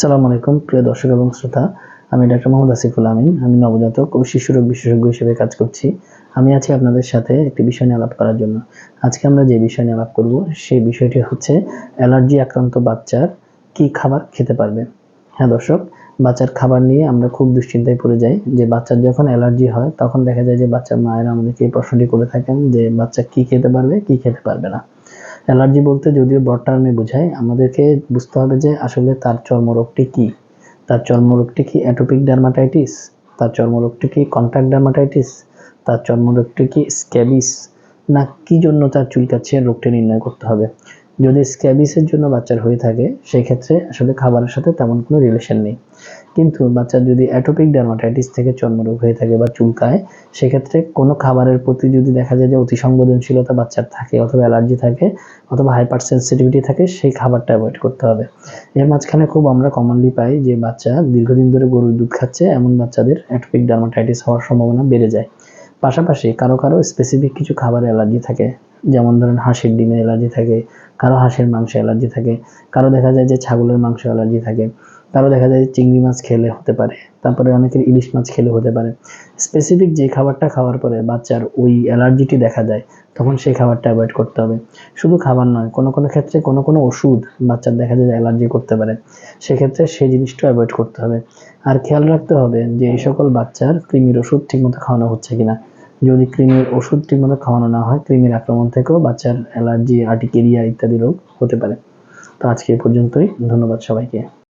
সালাম আলাইকুম, প্রিয় দর্শক এবং শ্রোতা। আমি ডাক্তার মোহাম্মদ আসিফুল আমিন, আমি নবজাতক ও শিশু রোগ বিশেষজ্ঞ হিসেবে কাজ করছি। আমি আছি আপনাদের সাথে একটি বিষয় নিয়ে আলাপ করার জন্য। আজকে আমরা যে বিষয় নিয়ে আলাপ করব, সেই বিষয়টি হচ্ছে অ্যালার্জি আক্রান্ত বাচ্চার কি খাবার খেতে পারবে? হ্যাঁ দর্শক, বাচ্চার খাবার নিয়ে আমরা খুব দুশ্চিন্তায় পড়ে যাই যে বাচ্চার যখন অ্যালার্জি হয়, তখন দেখা যায় যে বাচ্চার মায়েরা আমাদেরকে এই প্রশ্নটি করে থাকেন যে বাচ্চা কি খেতে পারবে, কি খেতে পারবে না। অ্যালার্জি বলতে যদিও ব্রড টার্মে বোঝায় আমাদেরকে বুঝতে হবে যে আসলে তার চর্মরোগটি কি। তার চর্মরোগটি কি অ্যাটোপিক ডার্মাটাইটিস? তার চর্মরোগটি কি কন্ট্যাক্ট ডার্মাটাইটিস? তার চর্মরোগটি কি স্ক্যাবিস না, কি জন্য তার চুলকাচ্ছে? রোগটি নির্ণয় করতে হবে। যদি স্ক্যাবিসের জন্য বাচ্চার হয়ে থাকে সেই ক্ষেত্রে আসলে খাবারের সাথে তেমন কোনো রিলেশন নেই। কিন্তু বাচ্চার যদি অ্যাটোপিক ডার্মাটাইটিস থেকে চর্মরোগ হয়ে থাকে বা চুলকায়, সেক্ষেত্রে কোনো খাবারের প্রতি যদি দেখা যায় যে অতি সংবেদনশীলতা বাচ্চার থাকে অথবা অ্যালার্জি থাকে অথবা হাইপার সেন্সিটিভিটি থাকে, সেই খাবারটা অ্যাভয়েড করতে হবে। এর মাঝখানে খুব আমরা কমনলি পাই যে বাচ্চা দীর্ঘদিন ধরে গরুর দুধ খাচ্ছে, এমন বাচ্চাদের অ্যাটোপিক ডার্মাটাইটিস হওয়ার সম্ভাবনা বেড়ে যায়। পাশাপাশি কারও কারও স্পেসিফিক কিছু খাবার অ্যালার্জি থাকে যেমন ধরেন হাঁসের ডিমে অ্যালার্জি থাকে, কারও হাঁসের মাংসে অ্যালার্জি থাকে, কারও দেখা যায় যে ছাগলের মাংস অ্যালার্জি থাকে কারও দেখা যায় চিংড়ি মাছ খেলে হতে পারে, তারপরে অনেকের ইলিশ মাছ খেলে হতে পারে। স্পেসিফিক যে খাবারটা খাওয়ার পরে বাচ্চার ওই অ্যালার্জিটি দেখা যায়, তখন সেই খাবারটা অ্যাভয়েড করতে হবে। শুধু খাবার নয়, কোনো কোনো ক্ষেত্রে কোনো কোনো ওষুধ বাচ্চার দেখা যায় অ্যালার্জি করতে পারে, সেক্ষেত্রে সেই জিনিসটা অ্যাভয়েড করতে হবে। আর খেয়াল রাখতে হবে যে এই সকল বাচ্চার কৃমির ওষুধ ঠিকমতো খাওয়ানো হচ্ছে কিনা। যদি ক্রিমের ওষুধ ঠিকমতো খাওয়ানো না হয়, ক্রিমের আক্রমণ থেকেও বাচ্চার অ্যালার্জি আর্টিকেরিয়া ইত্যাদি রোগ হতে পারে। তো আজকে এ পর্যন্তই। ধন্যবাদ সবাইকে।